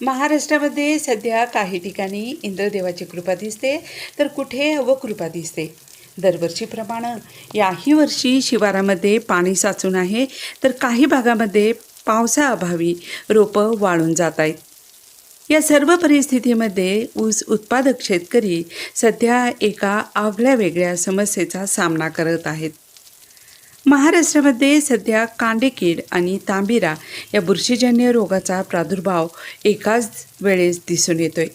महाराष्ट्रामध्ये सध्या काही ठिकाणी इंद्रदेवाची कृपा दिसते तर कुठे अवकृपा दिसते? दरवर्षीप्रमाणे याही वर्षी शिवारामध्ये पाणी साचून आहे तर काही भागामध्ये पावसाअभावी रोपं वाळून जात आहेत. या सर्व परिस्थितीमध्ये ऊस उत्पादक शेतकरी सध्या एका आगळ्या वेगळ्या समस्येचा सामना करत आहेत. महाराष्ट्रामध्ये सध्या कांडेकीड आणि तांबिरा या बुरशीजन्य रोगाचा प्रादुर्भाव एकाच वेळेस दिसून येतोय.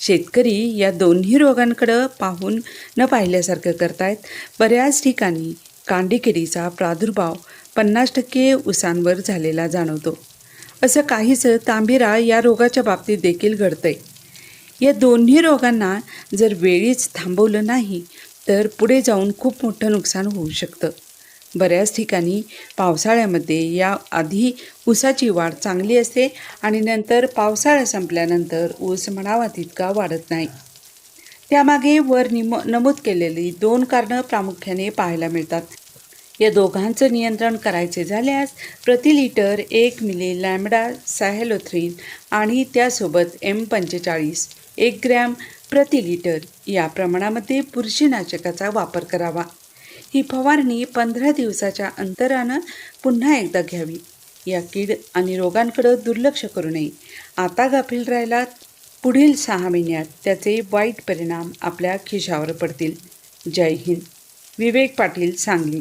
शेतकरी या दोन्ही रोगांकडं पाहून न पाहिल्यासारखं करतायत. बऱ्याच ठिकाणी कांडेकिडीचा प्रादुर्भाव पन्नास टक्के उसांवर झालेला जाणवतो. असं काहीसं तांबिरा या रोगाच्या बाबतीत देखील घडतंय. या दोन्ही रोगांना जर वेळीच थांबवलं नाही तर पुढे जाऊन खूप मोठं नुकसान होऊ शकतं. बऱ्याच ठिकाणी पावसाळ्यामध्ये या आधी ऊसाची वाढ चांगली असते आणि नंतर पावसाळा संपल्यानंतर ऊस म्हणावा तितका वाढत नाही. त्यामागे वर निम नमूद केलेली दोन कारणं प्रामुख्याने पाहायला मिळतात. या दोघांचं नियंत्रण करायचे झाल्यास प्रति लिटर एक मिली लॅमडा सॅहेलोथ्रीन आणि त्यासोबत एम पंचेचाळीस एक ग्रॅम प्रति लिटर या प्रमाणामध्ये बुरशीनाशकाचा वापर करावा. ही फवारणी पंधरा दिवसाच्या अंतरानं पुन्हा एकदा घ्यावी. या कीड आणि रोगांकडं दुर्लक्ष करू नये. आता गाफील राहिला पुढील सहा महिन्यात त्याचे वाईट परिणाम आपल्या खिशावर पडतील. जय हिंद. विवेक पाटील सांगली.